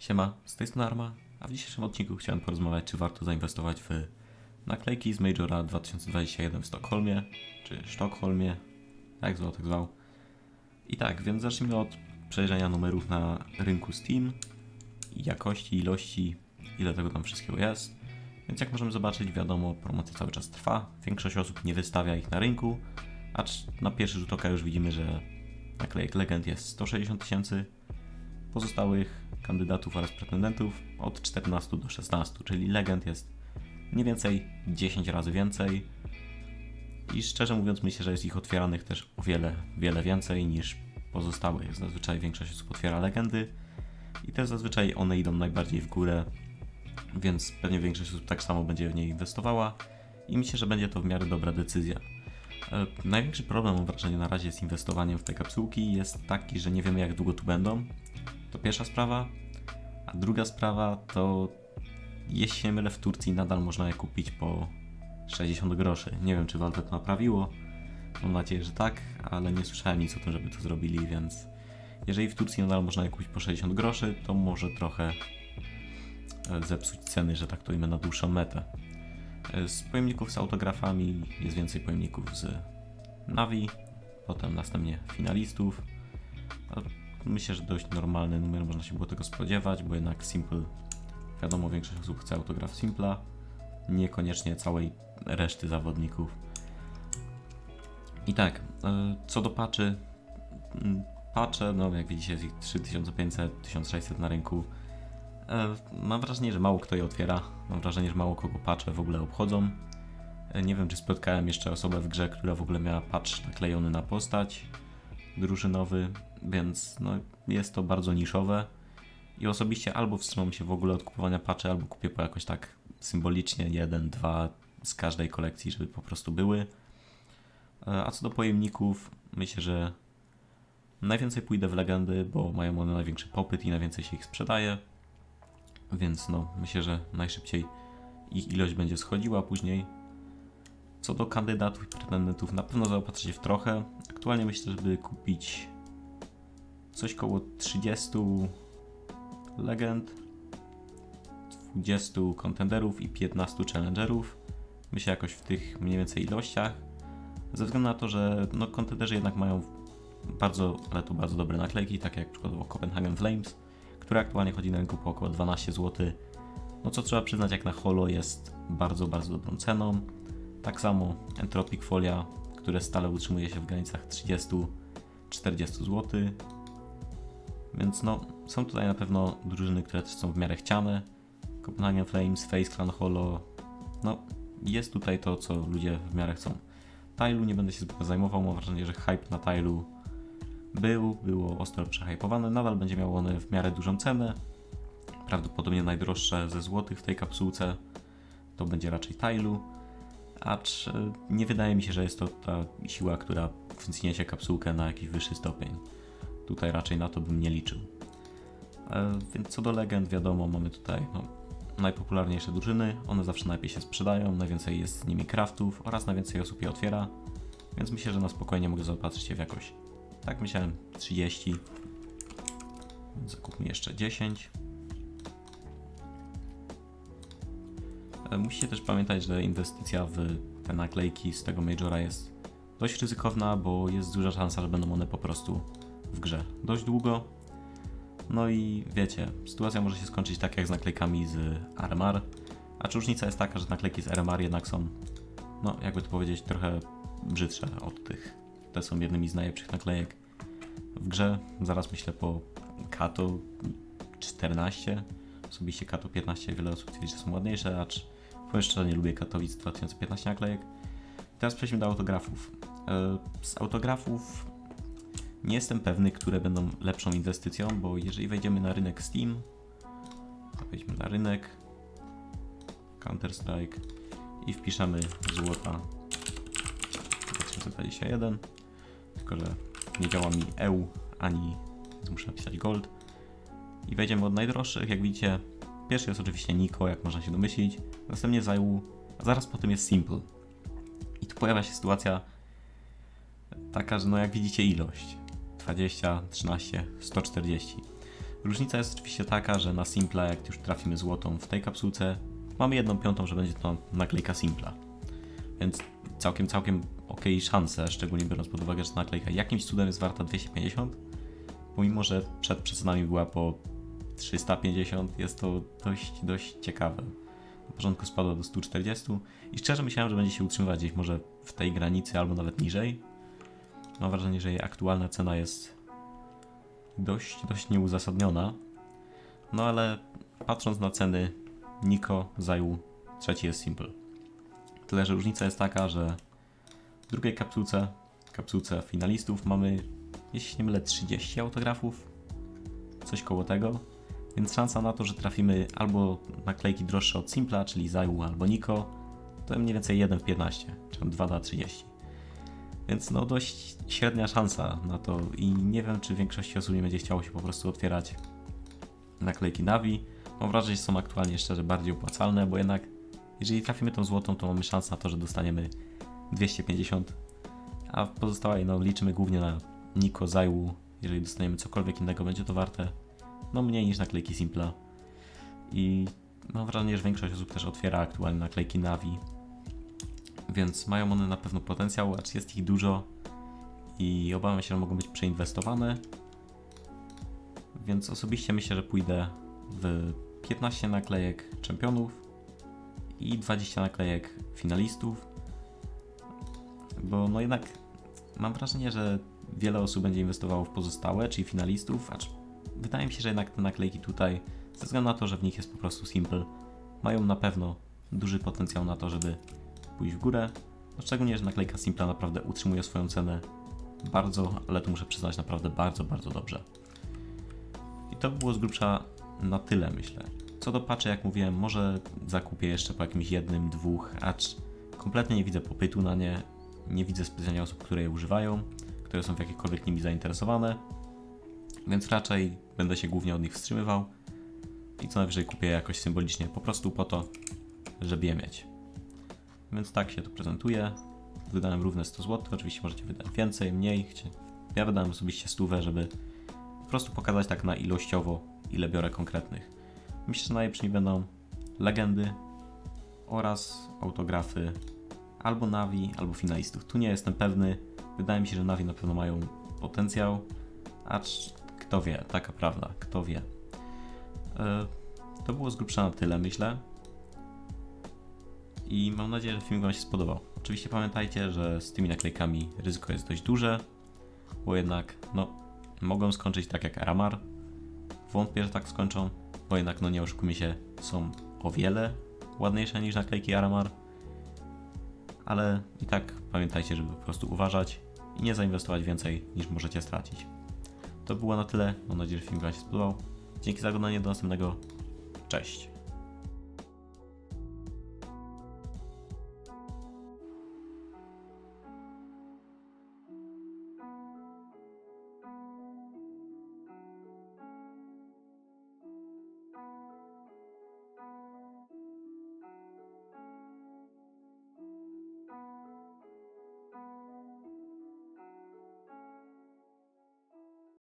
Siema, z tej strony Arma, a w dzisiejszym odcinku chciałem porozmawiać, czy warto zainwestować w naklejki z Majora 2021 w Sztokholmie, czy Sztokholmie, jak zwał, tak zwał. I tak, więc zacznijmy od przejrzenia numerów na rynku Steam, jakości, ilości, ile tego tam wszystkiego jest. Więc jak możemy zobaczyć, wiadomo, promocja cały czas trwa, większość osób nie wystawia ich na rynku, acz na pierwszy rzut oka już widzimy, że naklejek Legend jest 160 tysięcy, pozostałych kandydatów oraz pretendentów od 14 do 16, czyli legend jest mniej więcej 10 razy więcej. I szczerze mówiąc, myślę, że jest ich otwieranych też o wiele, wiele więcej niż pozostałych. Zazwyczaj większość osób otwiera legendy i też zazwyczaj one idą najbardziej w górę, więc pewnie większość osób tak samo będzie w nie inwestowała i myślę, że będzie to w miarę dobra decyzja. E, Największy problem, mam wrażenie, na razie z inwestowaniem w te kapsułki jest taki, że nie wiemy jak długo tu będą. To pierwsza sprawa. A druga sprawa to, jeśli się mylę, w Turcji nadal można je kupić po 60 groszy. Nie wiem, czy Valve to naprawiło. Mam nadzieję, że tak, ale nie słyszałem nic o tym, żeby to zrobili, więc jeżeli w Turcji nadal można je kupić po 60 groszy, to może trochę e, zepsuć ceny, że tak to ujmę, na dłuższą metę. E, Z pojemników z autografami jest więcej pojemników z Navi, potem następnie finalistów. Myślę, że dość normalny numer, można się było tego spodziewać, bo jednak Simple, wiadomo, większość osób chce autograf Simpla, niekoniecznie całej reszty zawodników. I tak, e, co do patchy, mm, patche, no jak widzicie jest ich 3500-1600 na rynku. E, Mam wrażenie, że mało kto je otwiera, mam wrażenie, że mało kogo patche w ogóle obchodzą. E, Nie wiem, czy spotkałem jeszcze osobę w grze, która w ogóle miała patch naklejony na postać drużynowy, więc no, jest to bardzo niszowe. I osobiście albo wstrzymam się w ogóle od kupowania patchy, albo kupię po jakoś tak symbolicznie jeden, dwa z każdej kolekcji, żeby po prostu były. E, A co do pojemników, myślę, że najwięcej pójdę w legendy, bo mają one największy popyt i najwięcej się ich sprzedaje. Więc no, myślę, że najszybciej ich ilość będzie schodziła później. Co do kandydatów i pretendentów, na pewno zaopatrzę się w trochę. Aktualnie myślę, żeby kupić coś koło 30 legend, 20 kontenderów i 15 challengerów. Myślę jakoś w tych mniej więcej ilościach. Ze względu na to, że no, kontenderzy jednak mają bardzo, ale to bardzo dobre naklejki, takie jak przykładowo Copenhagen Flames, które aktualnie chodzi na rynku po około 12 zł. No co trzeba przyznać, jak na holo jest bardzo, bardzo dobrą ceną. Tak samo Entropic Folia, które stale utrzymuje się w granicach 30-40 zł. Więc no, są tutaj na pewno drużyny, które też są w miarę chciane. Copenhagen Flames, Face Clan Holo. No, jest tutaj to, co ludzie w miarę chcą. Tylu nie będę się zbyt zajmował, mam wrażenie, że hype na Tylu był, było ostro przehypowane. Nadal będzie miało one w miarę dużą cenę. Prawdopodobnie najdroższe ze złotych w tej kapsułce to będzie raczej Tylu. Acz e, nie wydaje mi się, że jest to ta siła, która wzniesie kapsułkę na jakiś wyższy stopień. Tutaj raczej na to bym nie liczył. E, Więc co do legend, wiadomo, mamy tutaj no, najpopularniejsze drużyny. One zawsze najlepiej się sprzedają, najwięcej jest z nimi craftów oraz najwięcej osób je otwiera. Więc myślę, że na spokojnie mogę zaopatrzyć się w jakoś. Tak myślałem 30. Więc zakupmy jeszcze 10. E, Musicie też pamiętać, że inwestycja w te naklejki z tego Majora jest dość ryzykowna, bo jest duża szansa, że będą one po prostu w grze dość długo. No i wiecie, sytuacja może się skończyć tak jak z naklejkami z RMR. A czy różnica jest taka, że naklejki z RMR jednak są, no jakby to powiedzieć, trochę brzydsze od tych. Te są jednymi z najlepszych naklejek w grze. Zaraz myślę po Kato 14. Osobiście Kato 15 wiele osób twierdzi, że są ładniejsze, acz powiem szczerze, nie lubię Katowic 2015 naklejek. Teraz przejdźmy do autografów. E, Z autografów nie jestem pewny, które będą lepszą inwestycją, bo jeżeli wejdziemy na rynek Steam, wejdźmy na rynek Counter-Strike i wpiszemy złota 2021, tylko że nie działa mi EU ani muszę napisać gold. I wejdziemy od najdroższych, jak widzicie pierwszy jest oczywiście Niko, jak można się domyślić, następnie Zaiwu, a zaraz po tym jest Simple. I tu pojawia się sytuacja taka, że no jak widzicie ilość 20, 13, 140. Różnica jest oczywiście taka, że na Simpla, jak już trafimy złotą w tej kapsułce, mamy jedną piątą, że będzie to naklejka Simpla. Więc całkiem, całkiem ok szanse, szczególnie biorąc pod uwagę, że naklejka jakimś cudem jest warta 250, pomimo, że przed przecenami była po 350, jest to dość, dość ciekawe. Na początku spadła do 140 i szczerze myślałem, że będzie się utrzymywać gdzieś może w tej granicy albo nawet niżej. Mam wrażenie, że jej aktualna cena jest dość, dość nieuzasadniona. No ale patrząc na ceny, Niko zajął trzeci jest Simple. Tyle, że różnica jest taka, że w drugiej kapsułce, kapsułce finalistów mamy, jeśli nie mylę, 30 autografów, coś koło tego. Więc szansa na to, że trafimy albo naklejki droższe od Simpla, czyli Zaju albo Niko, to mniej więcej 1 w 15, czy 2 na 30. Więc no dość średnia szansa na to i nie wiem, czy większości osób nie będzie chciało się po prostu otwierać naklejki Navi. Mam wrażenie, że są aktualnie szczerze bardziej opłacalne, bo jednak jeżeli trafimy tą złotą, to mamy szansę na to, że dostaniemy 250, a w pozostałej no liczymy głównie na Niko, Zaju. Jeżeli dostaniemy cokolwiek innego, będzie to warte no mniej niż naklejki Simpla. I mam wrażenie, że większość osób też otwiera aktualnie naklejki Navi, więc mają one na pewno potencjał, acz jest ich dużo i obawiam się, że mogą być przeinwestowane. Więc osobiście myślę, że pójdę w 15 naklejek czempionów i 20 naklejek finalistów, bo no jednak mam wrażenie, że wiele osób będzie inwestowało w pozostałe, czyli finalistów, acz wydaje mi się, że jednak te naklejki tutaj, ze względu na to, że w nich jest po prostu simple, mają na pewno duży potencjał na to, żeby pójść w górę. Szczególnie, że naklejka Simpla naprawdę utrzymuje swoją cenę bardzo, ale tu muszę przyznać naprawdę bardzo, bardzo dobrze. I to by było z grubsza na tyle, myślę. Co do patchy, jak mówiłem, może zakupię jeszcze po jakimś jednym, dwóch, acz kompletnie nie widzę popytu na nie. Nie widzę specjalnie osób, które je używają, które są w jakikolwiek nimi zainteresowane. Więc raczej będę się głównie od nich wstrzymywał i co najwyżej kupię jakoś symbolicznie, po prostu po to, żeby je mieć. Więc tak się to prezentuje. Wydałem równe 100 zł, oczywiście możecie wydać więcej, mniej. Ja wydałem osobiście stówę, żeby po prostu pokazać tak na ilościowo, ile biorę konkretnych. Myślę, że najlepszymi będą legendy oraz autografy albo Navi, albo finalistów. Tu nie jestem pewny. Wydaje mi się, że Navi na pewno mają potencjał, acz kto wie, taka prawda, kto wie. E, To było z grubsza na tyle, myślę. I mam nadzieję, że film Wam się spodobał. Oczywiście pamiętajcie, że z tymi naklejkami ryzyko jest dość duże, bo jednak, no, mogą skończyć tak jak Aramar. Wątpię, że tak skończą, bo jednak, no nie oszukujmy się, są o wiele ładniejsze niż naklejki Aramar. Ale i tak pamiętajcie, żeby po prostu uważać i nie zainwestować więcej niż możecie stracić. To było na tyle. Mam nadzieję, że film Wam się spodobał. Dzięki za oglądanie. Do następnego. Cześć.